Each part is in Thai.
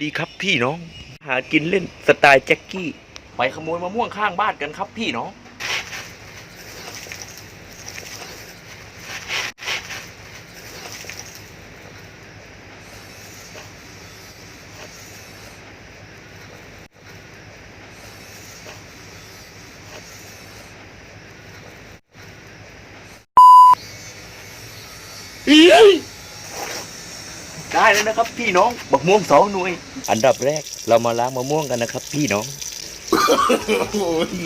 ดีครับพี่น้อง หากินเล่นสไตล์แจ็คกี้ ไปขโมยมะม่วงข้างบ้านกันครับพี่น้อง ได้แล้วนะครับพี่น้องบักม่วงสองหน่วย อันดับแรกเรามาล้างมะม่วงกันนะครับ พี่น้อง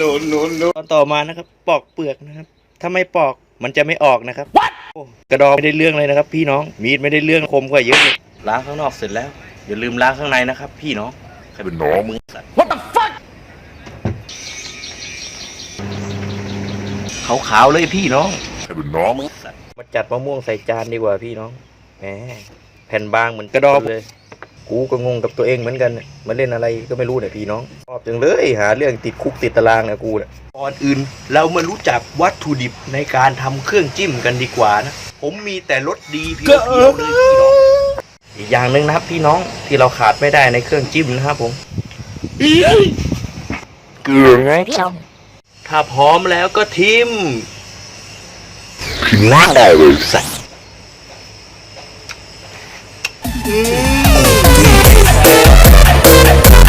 no, no, no. ตอนต่อมานะครับ ปอกเปลือกนะครับ ถ้าไม่ปอกมันจะไม่ออกนะครับโอ้กระดองไม่ได้เรื่องเลยนะครับ พี่น้องมีดไม่ได้เรื่องคมกว่าเยอะเลยล้างข้างนอกเสร็จแล้ว อย่าลืมล้างข้างในนะครับ พี่น้องใครเป็นน้องมึงสัตว์ What the fuck ขาวๆเลยพี่น้องใครเป็นน้องมึงมาจัดมะม่วงใส่จานดีกว่าพี่น้องแหม แผ่นบางเหมือนกระดองเลย กูก็งงกับตัวเองเหมือนกันเนี่ยมันเล่นอะไรก็ไม่รู้เนี่ยพี่น้องชอบจังเลยหาเรื่องติดคุกติดตารางเนี่ยกูเนี่ยก่อนอื่น เรามารู้จักวัตถุดิบในการทำเครื่องจิ้มกันดีกว่านะ ผมมีแต่รสดีเพียวๆเลยพี่น้องอีกอย่างหนึ่งนะครับพี่น้องที่เราขาดไม่ได้ในเครื่องจิ้มนะครับผมเกลือไงถ้าพร้อมแล้วก็ทิมถึงว่าได้เลยสัตว์ อืม